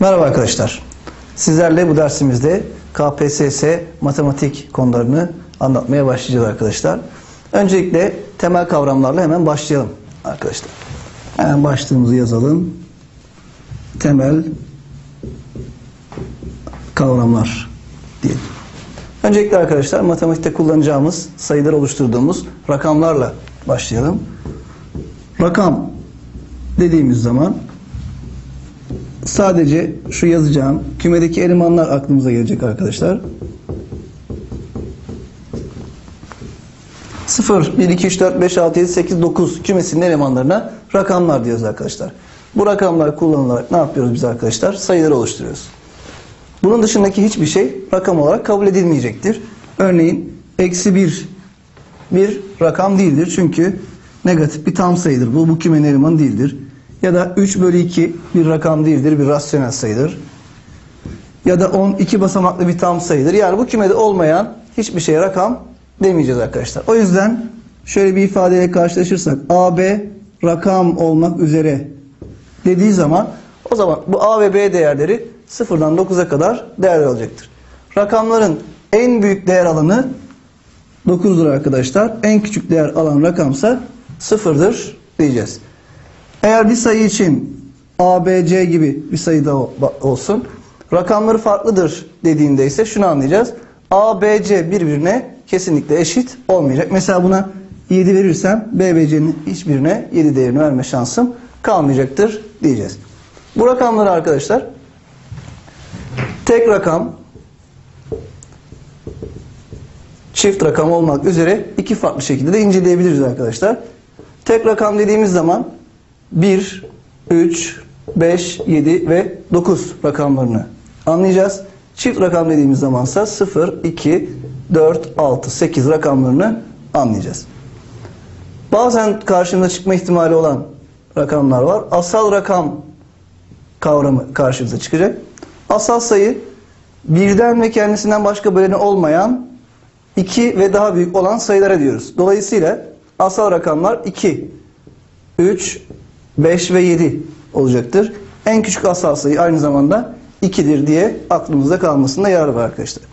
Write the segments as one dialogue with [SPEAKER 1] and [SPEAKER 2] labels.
[SPEAKER 1] Merhaba arkadaşlar. Sizlerle bu dersimizde KPSS matematik konularını anlatmaya başlayacağız arkadaşlar. Öncelikle temel kavramlarla hemen başlayalım arkadaşlar. Hemen başlığımızı yazalım. Temel kavramlar diyelim. Öncelikle arkadaşlar matematikte kullanacağımız sayılar oluşturduğumuz rakamlarla başlayalım. Rakam dediğimiz zaman sadece şu yazacağım kümedeki elemanlar aklımıza gelecek arkadaşlar. 0, 1, 2, 3, 4, 5, 6, 7, 8, 9 kümesinin elemanlarına rakamlar diyoruz arkadaşlar. Bu rakamlar kullanılarak ne yapıyoruz biz arkadaşlar? Sayıları oluşturuyoruz. Bunun dışındaki hiçbir şey rakam olarak kabul edilmeyecektir. Örneğin eksi 1 bir rakam değildir. Çünkü negatif bir tam sayıdır. Bu bu kümenin elemanı değildir. Ya da 3 bölü 2 bir rakam değildir. Bir rasyonel sayıdır. Ya da 10 iki basamaklı bir tam sayıdır. Yani bu kümede olmayan hiçbir şeye rakam demeyeceğiz arkadaşlar. O yüzden şöyle bir ifadeyle karşılaşırsak AB rakam olmak üzere dediği zaman o zaman bu A ve B değerleri sıfırdan 9'a kadar değer alacaktır. Rakamların en büyük değer alanı 9'dur arkadaşlar. En küçük değer alan rakamsa sıfırdır diyeceğiz. Eğer bir sayı için A, B, C gibi bir sayı da olsun. Rakamları farklıdır dediğinde ise şunu anlayacağız. A, B, C birbirine kesinlikle eşit olmayacak. Mesela buna 7 verirsem B, B, C'nin hiçbirine 7 değerini verme şansım kalmayacaktır diyeceğiz. Bu rakamları arkadaşlar tek rakam, çift rakam olmak üzere iki farklı şekilde de inceleyebiliriz arkadaşlar. Tek rakam dediğimiz zaman 1, 3, 5, 7 ve 9 rakamlarını anlayacağız. Çift rakam dediğimiz zamansa 0, 2, 4, 6, 8 rakamlarını anlayacağız. Bazen karşımıza çıkma ihtimali olan rakamlar var. Asal rakam kavramı karşımıza çıkacak. Asal sayı birden ve kendisinden başka böleni olmayan 2 ve daha büyük olan sayılara diyoruz. Dolayısıyla asal rakamlar 2, 3, 5 ve 7 olacaktır. En küçük asal sayı aynı zamanda 2'dir diye aklımızda kalmasında yarar var arkadaşlar.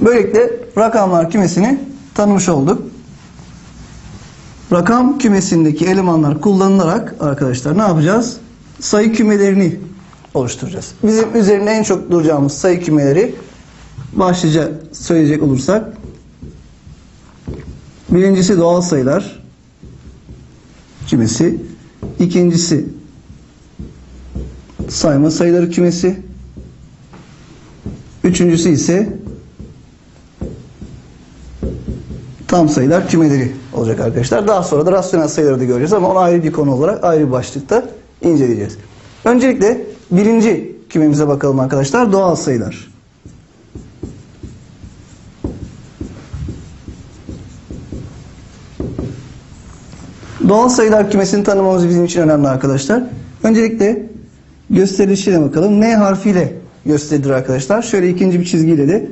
[SPEAKER 1] Böylelikle rakamlar kümesini tanımış olduk. Rakam kümesindeki elemanlar kullanılarak arkadaşlar ne yapacağız? Sayı kümelerini oluşturacağız. Bizim üzerinde en çok duracağımız sayı kümeleri başlıca söyleyecek olursak birincisi doğal sayılar kümesi ikincisi sayma sayıları kümesi üçüncüsü ise tam sayılar kümeleri olacak arkadaşlar. Daha sonra da rasyonel sayıları da göreceğiz ama onu ayrı bir konu olarak ayrı bir başlıkta inceleyeceğiz. Öncelikle birinci kümemize bakalım arkadaşlar. Doğal sayılar. Doğal sayılar kümesini tanımamız bizim için önemli arkadaşlar. Öncelikle gösterilişine bakalım. N harfiyle gösterilir arkadaşlar. Şöyle ikinci bir çizgiyle de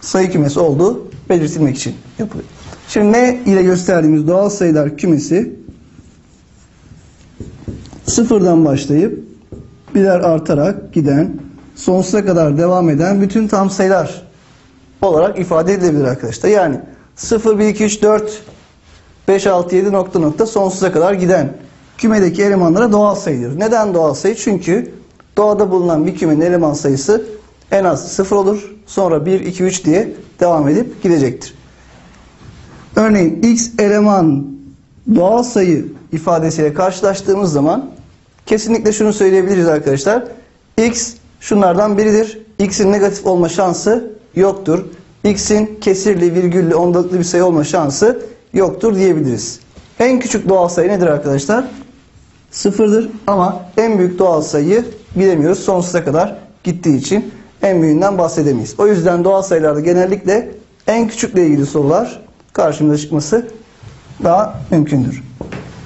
[SPEAKER 1] sayı kümesi olduğu belirtilmek için yapılıyor. Şimdi N ile gösterdiğimiz doğal sayılar kümesi sıfırdan başlayıp birer artarak giden, sonsuza kadar devam eden bütün tam sayılar olarak ifade edilebilir arkadaşlar. Yani 0, 1, 2, 3, 4, 5, 6, 7 nokta nokta sonsuza kadar giden kümedeki elemanlara doğal sayılır. Neden doğal sayı? Çünkü doğada bulunan bir kümenin eleman sayısı en az 0 olur. Sonra 1, 2, 3 diye devam edip gidecektir. Örneğin x eleman doğal sayı ifadesiyle karşılaştığımız zaman kesinlikle şunu söyleyebiliriz arkadaşlar. x şunlardan biridir. x'in negatif olma şansı yoktur. x'in kesirli, virgüllü, ondalıklı bir sayı olma şansı yoktur diyebiliriz. En küçük doğal sayı nedir arkadaşlar? Sıfırdır ama en büyük doğal sayıyı bilemiyoruz. Sonsuza kadar gittiği için en büyüğünden bahsedemeyiz. O yüzden doğal sayılarda genellikle en küçükle ilgili sorular karşımıza çıkması daha mümkündür.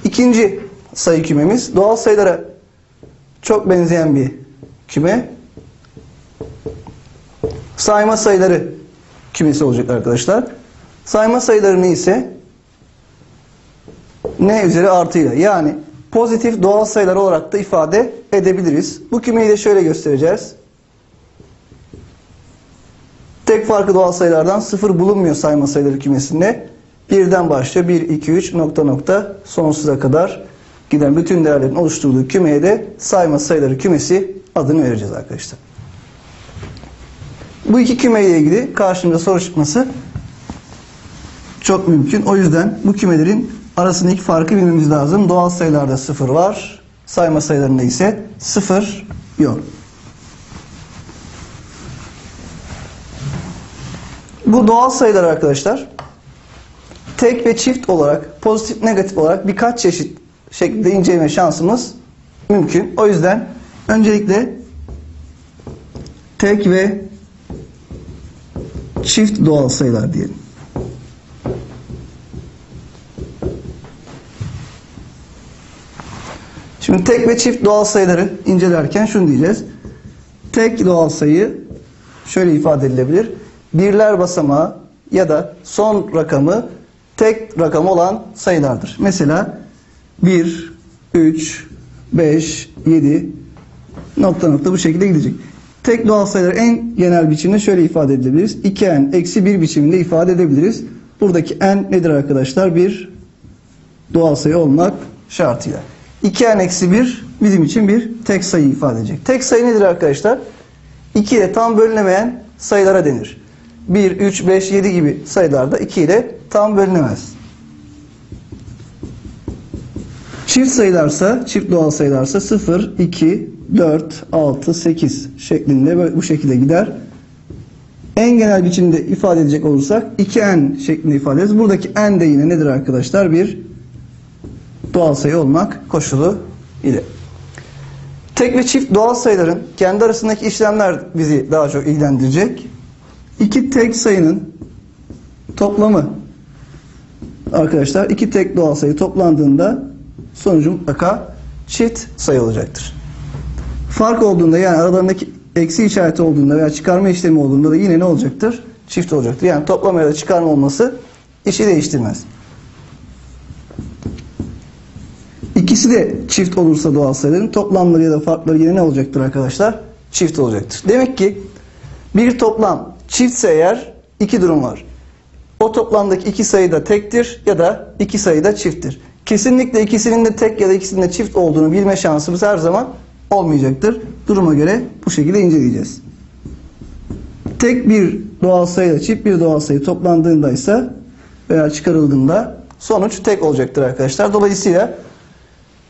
[SPEAKER 1] İkinci sayı kümemiz doğal sayılara çok benzeyen bir küme. Sayma sayıları kümesi olacak arkadaşlar. Sayma sayıları ne ise n üzeri artıyla yani pozitif doğal sayılar olarak da ifade edebiliriz. Bu kümeyi de şöyle göstereceğiz. Tek farkı doğal sayılardan sıfır bulunmuyor sayma sayıları kümesinde. Birden başlıyor. 1, 2, 3 nokta nokta sonsuza kadar giden bütün değerlerin oluşturduğu kümeye de sayma sayıları kümesi adını vereceğiz arkadaşlar. Bu iki kümeyle ilgili karşımıza soru çıkması çok mümkün. O yüzden bu kümelerin arasındaki farkı bilmemiz lazım. Doğal sayılarda sıfır var. Sayma sayılarında ise sıfır yok. Bu doğal sayılar arkadaşlar tek ve çift olarak pozitif negatif olarak birkaç çeşit şekilde inceleme şansımız mümkün. O yüzden öncelikle tek ve çift doğal sayılar diyelim. Şimdi tek ve çift doğal sayıları incelerken şunu diyeceğiz. Tek doğal sayı şöyle ifade edilebilir. Birler basamağı ya da son rakamı tek rakam olan sayılardır. Mesela 1, 3, 5, 7 nokta nokta bu şekilde gidecek. Tek doğal sayıları en genel biçimde şöyle ifade edebiliriz. 2n eksi 1 biçiminde ifade edebiliriz. Buradaki n nedir arkadaşlar? Bir doğal sayı olmak şartıyla. 2n eksi 1 bizim için bir tek sayı ifade edecek. Tek sayı nedir arkadaşlar? 2 ile tam bölünemeyen sayılara denir. 1, 3, 5, 7 gibi sayılarda 2 ile tam bölünemez. Çift sayılarsa, çift doğal sayılarsa 0, 2, 4, 6, 8 şeklinde böyle bu şekilde gider. En genel biçimde ifade edecek olursak 2n şeklinde ifade ederiz. Buradaki n de yine nedir arkadaşlar? Bir doğal sayı olmak koşulu ile. Tek ve çift doğal sayıların kendi arasındaki işlemler bizi daha çok ilgilendirecek. İki tek sayının toplamı arkadaşlar iki tek doğal sayı toplandığında sonucu mutlaka çift sayı olacaktır. Fark olduğunda yani aralarındaki eksi işareti olduğunda veya çıkarma işlemi olduğunda da yine ne olacaktır? Çift olacaktır. Yani toplama ya da çıkarma olması işi değiştirmez. İkisi de çift olursa doğal sayıların toplamları ya da farkları yine ne olacaktır arkadaşlar? Çift olacaktır. Demek ki bir toplam çiftse eğer iki durum var. O toplamdaki iki sayı da tektir ya da iki sayı da çifttir. Kesinlikle ikisinin de tek ya da ikisinin de çift olduğunu bilme şansımız her zaman olmayacaktır. Duruma göre bu şekilde inceleyeceğiz. Tek bir doğal sayı ile çift bir doğal sayı toplandığında ise veya çıkarıldığında sonuç tek olacaktır arkadaşlar. Dolayısıyla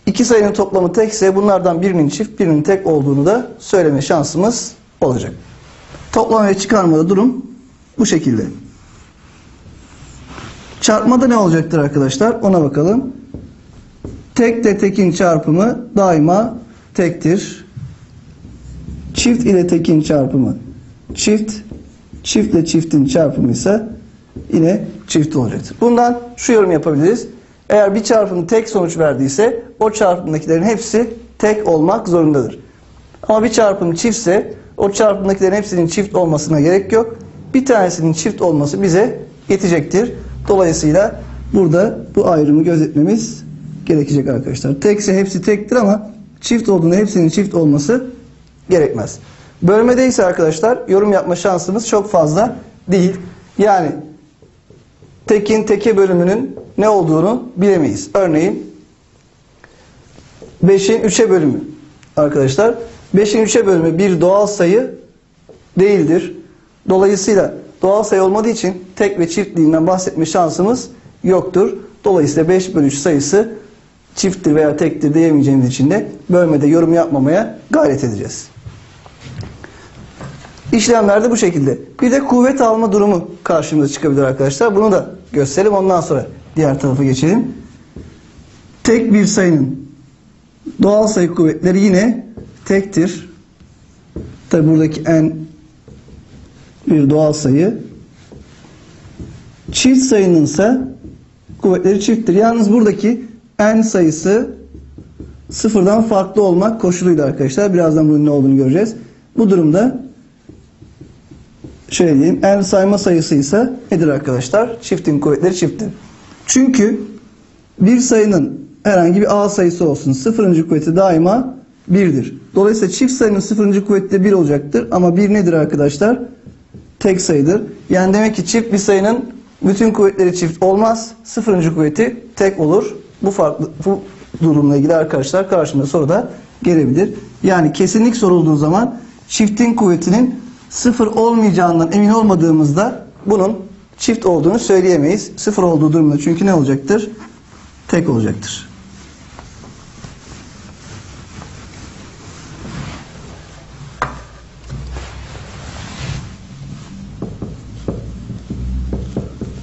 [SPEAKER 1] iki sayının toplamı tekse bunlardan birinin çift birinin tek olduğunu da söyleme şansımız olacak. Toplama ve çıkarmada durum bu şekilde. Çarpmada ne olacaktır arkadaşlar? Ona bakalım. Tek de tekin çarpımı daima tektir. Çift ile tekin çarpımı çift. Çiftle çiftin çarpımı ise yine çift olacaktır. Bundan şu yorum yapabiliriz. Eğer bir çarpım tek sonuç verdiyse o çarpımdakilerin hepsi tek olmak zorundadır. Ama bir çarpım çiftse o çarpımdakilerin hepsinin çift olmasına gerek yok. Bir tanesinin çift olması bize yetecektir. Dolayısıyla burada bu ayrımı gözetmemiz gerekecek arkadaşlar. Tekse hepsi tektir ama çift olduğunda hepsinin çift olması gerekmez. Bölmede ise arkadaşlar yorum yapma şansımız çok fazla değil. Yani tekin teke bölümünün ne olduğunu bilemeyiz. Örneğin 5'in 3'e bölümü arkadaşlar. 5'in 3'e bölümü bir doğal sayı değildir. Dolayısıyla doğal sayı olmadığı için tek ve çiftliğinden bahsetme şansımız yoktur. Dolayısıyla 5 bölü 3 sayısı çifttir veya tektir diyemeyeceğimiz için de bölmede yorum yapmamaya gayret edeceğiz. İşlemlerde bu şekilde. Bir de kuvvet alma durumu karşımıza çıkabilir arkadaşlar. Bunu da gösterelim. Ondan sonra diğer tarafa geçelim. Tek bir sayının doğal sayı kuvvetleri yine tektir. Tabi buradaki n bir doğal sayı. Çift sayının ise kuvvetleri çifttir. Yalnız buradaki n sayısı sıfırdan farklı olmak koşuluyla arkadaşlar. Birazdan bunun ne olduğunu göreceğiz. Bu durumda şöyle diyeyim. n sayma sayısı ise nedir arkadaşlar? Çiftin kuvvetleri çifttir. Çünkü bir sayının herhangi bir A sayısı olsun. Sıfırıncı kuvveti daima 1'dir. Dolayısıyla çift sayının sıfırıncı kuvveti de 1 olacaktır. Ama 1 nedir arkadaşlar? Tek sayıdır. Yani demek ki çift bir sayının bütün kuvvetleri çift olmaz. Sıfırıncı kuvveti tek olur. Bu farklı bu durumla ilgili arkadaşlar karşımıza soruda gelebilir. Yani kesinlik sorulduğu zaman çiftin kuvvetinin sıfır olmayacağından emin olmadığımızda bunun çift olduğunu söyleyemeyiz. Sıfır olduğu durumda çünkü ne olacaktır? Tek olacaktır.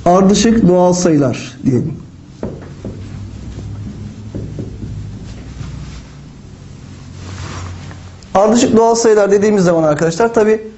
[SPEAKER 1] Ardışık doğal sayılar diyelim. Ardışık doğal sayılar dediğimiz zaman arkadaşlar tabi